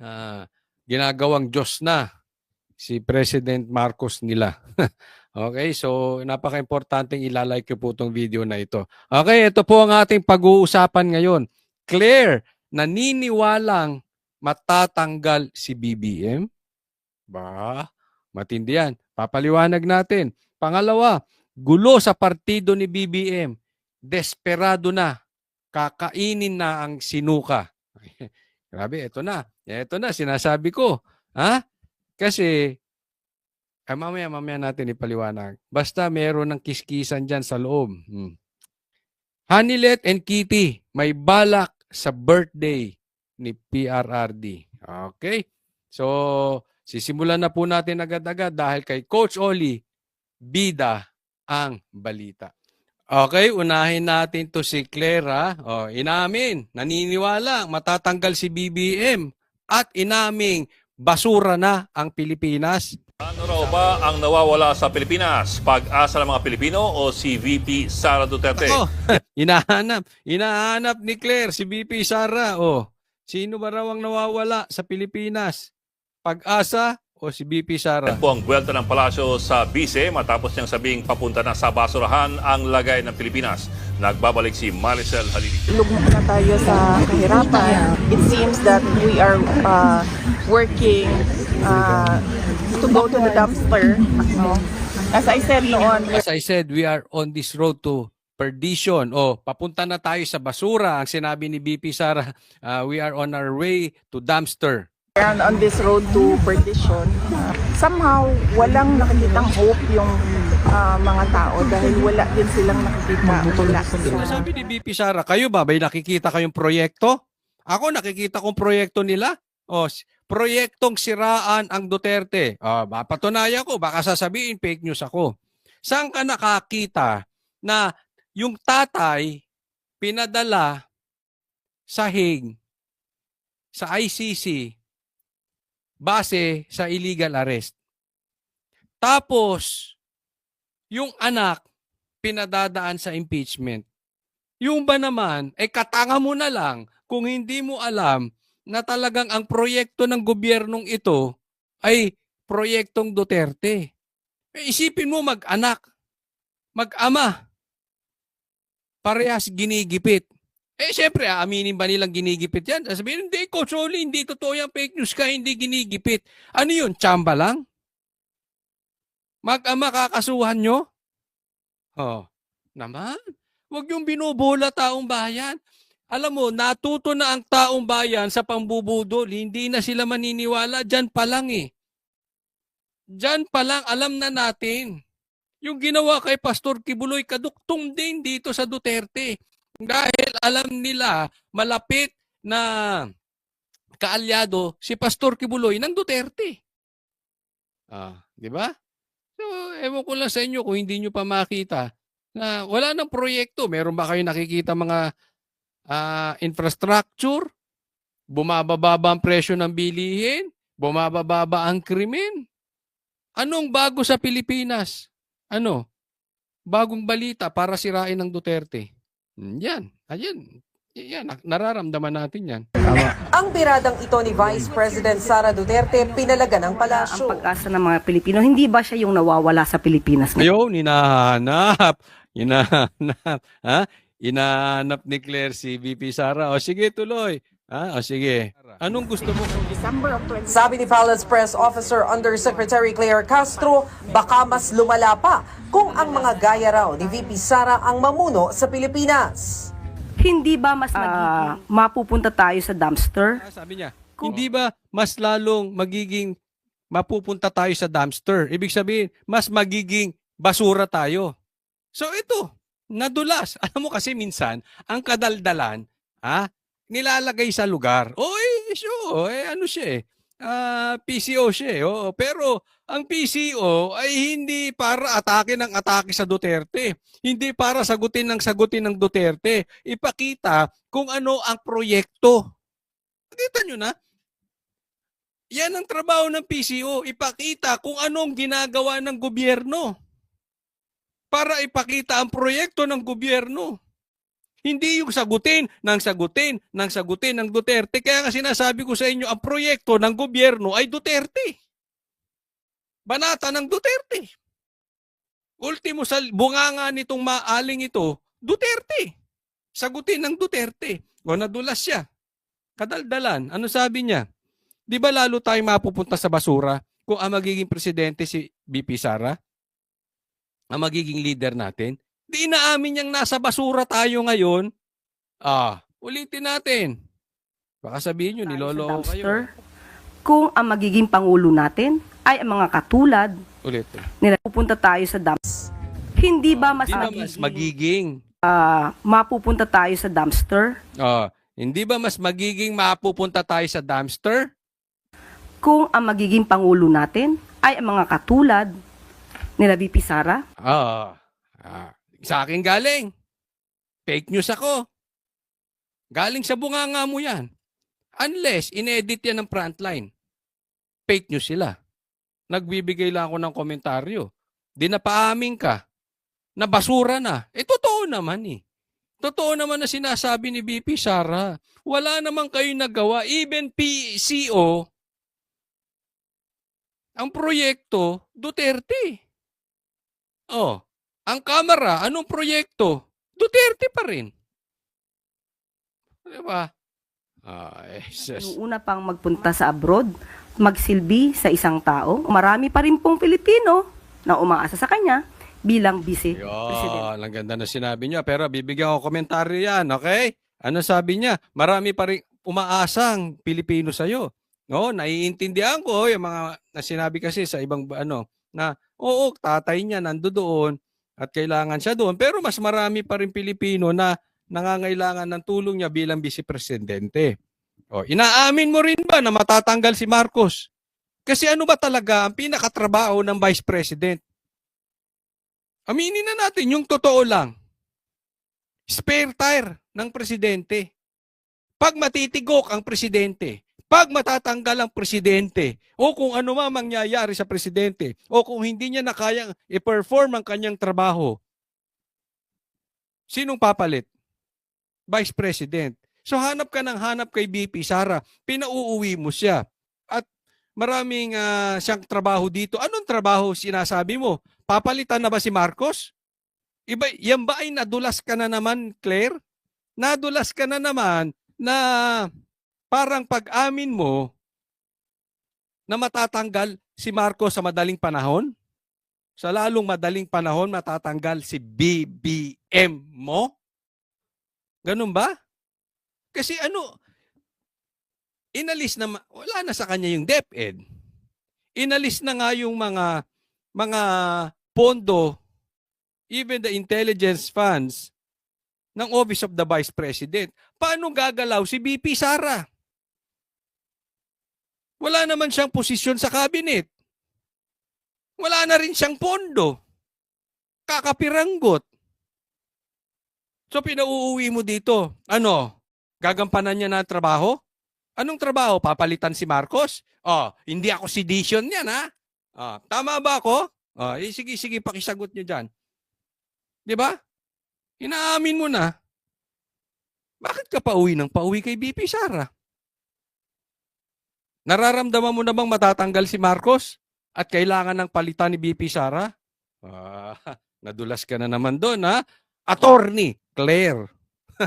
ah, ginagawang Diyos na si President Marcos nila. okay, so napaka-importante ilalike ko po itong video na ito. Okay, ito po ang ating pag-uusapan ngayon. Claire, naniniwalang matatanggal si BBM? Ba, matindi yan. Papaliwanag natin. Pangalawa, gulo sa partido ni BBM. Desperado na. Kakainin na ang sinuka. Grabe, ito na. Ito na, sinasabi ko. Ha? Kasi, eh, mamaya, mamaya natin ipaliwanag. Basta meron ng kiskisan dyan sa loob. Hmm. Hanilet and Kitty, may balak sa birthday ni PRRD. Okay? So, sisimulan na po natin agad-agad dahil kay Coach Oli, bida ang balita. Okay, unahin natin to si Clara. Oh, inamin, naniniwala, matatanggal si BBM at inaming basura na ang Pilipinas. Ano raw ba ang nawawala sa Pilipinas? Pag-asa ng mga Pilipino o si VP Sara Duterte? Ako, hinahanap, hinahanap ni Claire si BP Sara. Oh, sino ba raw ang nawawala sa Pilipinas? Pag-asa o si BP Sara? Po ang buwelta ng palasyo sa Bise matapos niyang sabing papunta na sa basurahan ang lagay ng Pilipinas. Nagbabalik si Maricel Halili. lugmok na tayo sa kahirapan. It seems that we are uh, working uh, to go to the dumpster. No? As I said noon, As I said, we are on this road to perdition. O, papunta na tayo sa basura. Ang sinabi ni BP Sara, uh, we are on our way to dumpster. We're on this road to perdition. Uh, somehow, walang nakikitang hope yung uh, mga tao dahil wala din silang nakikita. Wala. Ano sabi ni BP Sara, kayo ba? May nakikita kayong proyekto? Ako nakikita kong proyekto nila. O, s- proyektong siraan ang Duterte. O, mapatunayan ko. Baka sasabihin fake news ako. Saan ka nakakita na yung tatay pinadala sa Hague, sa ICC, base sa illegal arrest. Tapos, yung anak, pinadadaan sa impeachment. Yung ba naman, eh katanga mo na lang kung hindi mo alam na talagang ang proyekto ng gobyernong ito ay proyektong Duterte. Eh, isipin mo mag-anak, mag-ama, parehas ginigipit. Eh, syempre, aaminin ba nilang ginigipit yan? Sabihin, hindi, Coach Oli, hindi totoo yan, fake news ka, hindi ginigipit. Ano yun, tsamba lang? Mag-ama kakasuhan nyo? Oh, naman. Huwag yung binubola taong bayan. Alam mo, natuto na ang taong bayan sa pambubudol. Hindi na sila maniniwala. Diyan pa lang eh. Diyan pa lang, alam na natin. Yung ginawa kay Pastor Kibuloy, kaduktong din dito sa Duterte. Dahil alam nila, malapit na kaalyado si Pastor Kibuloy ng Duterte. Ah, di ba? So, ewan ko lang sa inyo kung hindi nyo pa makita na wala nang proyekto. Meron ba kayo nakikita mga ah, infrastructure? Bumababa ang presyo ng bilihin? Bumababa ang krimen? Anong bago sa Pilipinas? Ano? Bagong balita para sirain ng Duterte. Hmm, Yan. Ayan. Yan. Nararamdaman natin yan. Ang biradang ito ni Vice President Sara Duterte pinalaga ng ang palasyo. pag-asa ng mga Pilipino. Hindi ba siya yung nawawala sa Pilipinas? Ngayon, hinahanap. Hinahanap. Ha? Hinahanap ni Claire si VP Sara. O sige, tuloy. Ha? O sige. Anong gusto mo? December of 20 Sabi ni Palace Press Officer Undersecretary Claire Castro, baka mas lumala pa kung ang mga gaya raw ni VP Sara ang mamuno sa Pilipinas. Hindi ba mas ah, mapupunta tayo sa dumpster? Ah, Sabi niya, hindi ba mas lalong magiging mapupunta tayo sa dumpster? Ibig sabihin, mas magiging basura tayo. So ito, nadulas. Alam mo kasi minsan, ang kadaldalan, ha, nilalagay sa lugar. O eh, sure, eh, ano siya eh. Ah, PCO siya eh. Oo, pero ang PCO ay hindi para atake ng atake sa Duterte. Hindi para sagutin ng sagutin ng Duterte. Ipakita kung ano ang proyekto. Kita nyo na? Yan ang trabaho ng PCO. Ipakita kung anong ginagawa ng gobyerno. Para ipakita ang proyekto ng gobyerno. Hindi yung sagutin, ng sagutin, ng sagutin ng Duterte. Kaya nga sinasabi ko sa inyo, ang proyekto ng gobyerno ay Duterte. Banata ng Duterte. Ultimo sa bunganga nitong maaling ito, Duterte. Sagutin ng Duterte. O nadulas siya. Kadaldalan. Ano sabi niya? Di ba lalo tayo mapupunta sa basura kung ang magiging presidente si BP Sara? Ang magiging leader natin? Di inaamin niyang nasa basura tayo ngayon. Ah, ulitin natin. Baka sabihin nyo, niloloko kayo. kung ang magiging pangulo natin ay ang mga katulad Ulit. nila pupunta tayo sa dumpster. Hindi ba mas, magiging, mas magiging ah, mapupunta tayo sa dumpster Ah, hindi ba mas magiging mapupunta tayo sa dumpster? kung ang magiging pangulo natin ay ang mga katulad nila VP Sara? Ah, ah, sa akin galing. Fake news ako. Galing sa bunganga mo yan. Unless, inedit yan ng frontline. Fake news sila. Nagbibigay lang ako ng komentaryo. Di na paamin ka na basura na. Eh, totoo naman eh. Totoo naman na sinasabi ni BP Sara. Wala naman kayo nagawa. Even PCO, ang proyekto, Duterte. Oh, ang kamera, anong proyekto? Duterte pa rin. Di ba? Ay, sus. Noong una pang magpunta sa abroad, magsilbi sa isang tao, marami pa rin pong Pilipino na umaasa sa kanya bilang vice president. Yan, ang ganda na sinabi niya. Pero bibigyan ko komentaryo yan, okay? Ano sabi niya? Marami pa rin umaasang Pilipino sa'yo. No, naiintindihan ko yung mga na sinabi kasi sa ibang ano na oo, tatay niya nandoon at kailangan siya doon. Pero mas marami pa rin Pilipino na nangangailangan ng tulong niya bilang vice presidente. O, inaamin mo rin ba na matatanggal si Marcos? Kasi ano ba talaga ang pinakatrabaho ng vice president? Aminin na natin yung totoo lang. Spare tire ng presidente. Pag matitigok ang presidente, pag matatanggal ang presidente, o kung ano man mangyayari sa presidente, o kung hindi niya na kayang i-perform ang kanyang trabaho, sinong papalit? Vice President. So hanap ka ng hanap kay BP Sara, pinauuwi mo siya. At maraming ah, siyang trabaho dito. Anong trabaho sinasabi mo? Papalitan na ba si Marcos? Iba, yan ba ay nadulas ka na naman, Claire? Nadulas ka na naman na parang pag-amin mo na matatanggal si Marcos sa madaling panahon? Sa lalong madaling panahon, matatanggal si BBM mo? Ganun ba? Kasi ano, inalis na, wala na sa kanya yung DepEd. Inalis na nga yung mga, mga pondo, even the intelligence funds ng Office of the Vice President. Paano gagalaw si BP Sara? Wala naman siyang posisyon sa cabinet. Wala na rin siyang pondo. Kakapiranggot. So pinauuwi mo dito. Ano? Gagampanan niya na trabaho? Anong trabaho? Papalitan si Marcos? Oh, hindi ako sedition niyan ha. Ah, tama ba ako? Oh, eh, sige sige pakisagot niyo diyan. 'Di ba? Inaamin mo na. Bakit ka pauwi ng pauwi kay BP Sara? Nararamdaman mo na bang matatanggal si Marcos at kailangan ng palitan ni BP Sara? Ah, nadulas ka na naman doon ha. Attorney Claire.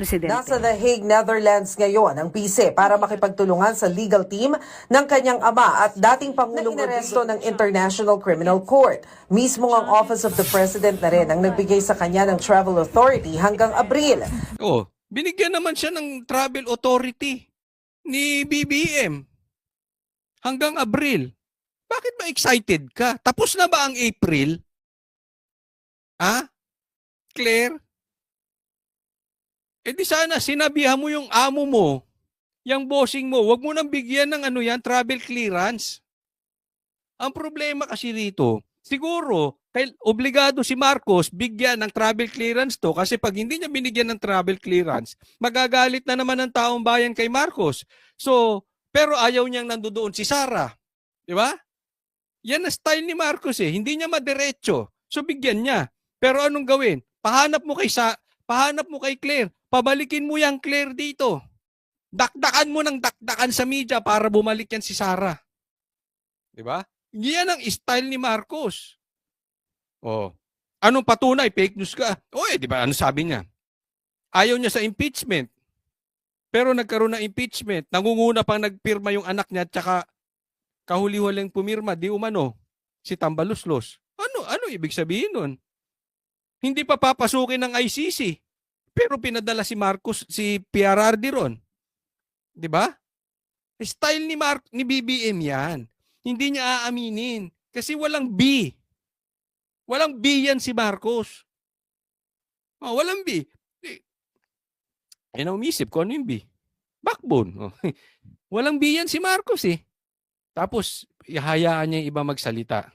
Presidente. Nasa The Hague, Netherlands ngayon ang PC para makipagtulungan sa legal team ng kanyang ama at dating Pangulong Rodrigo ng International Criminal Court. Mismo ang Office of the President na rin ang nagbigay sa kanya ng travel authority hanggang Abril. Oh, binigyan naman siya ng travel authority ni BBM hanggang Abril. Bakit ba excited ka? Tapos na ba ang April? Ha? Claire? Eh di sana sinabihan mo yung amo mo, yung bossing mo, wag mo nang bigyan ng ano yan, travel clearance. Ang problema kasi rito, siguro, kay, obligado si Marcos bigyan ng travel clearance to kasi pag hindi niya binigyan ng travel clearance, magagalit na naman ng taong bayan kay Marcos. So, pero ayaw niyang nandoon si Sara. Di ba? Yan ang style ni Marcos eh. Hindi niya madiretso. So, bigyan niya. Pero anong gawin? Pahanap mo kay sa Pahanap mo kay Claire. Pabalikin mo yung Claire dito. Dakdakan mo ng dakdakan sa media para bumalik yan si Sara. Di ba? Yan ang style ni Marcos. Oh. Anong patunay? Fake news ka. O eh, di ba? Ano sabi niya? Ayaw niya sa impeachment. Pero nagkaroon ng impeachment. Nangunguna pang nagpirma yung anak niya at saka kahuli-huling pumirma. Di umano. Si Tambaluslos. Ano? Ano ibig sabihin nun? Hindi pa papasukin ng ICC. Pero pinadala si Marcos, si PRRD ron. 'Di ba? Style ni Mar ni BBM 'yan. Hindi niya aaminin kasi walang B. Walang B yan si Marcos. Oh, walang B. Eh, eh na umisip ko ano yung B? Backbone. Oh. walang B yan si Marcos eh. Tapos, ihayaan niya yung iba magsalita.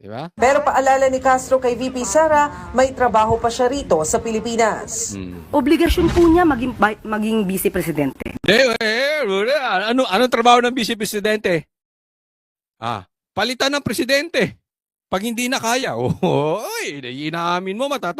Di ba? Pero paalala ni Castro kay VP Sara, may trabaho pa siya rito sa Pilipinas. Hmm. Obligasyon po niya maging, maging vice presidente. Eh, eh, eh, ano anong trabaho ng vice presidente? Ah, palitan ng presidente. Pag hindi na kaya, oh, oy, inaamin mo matatang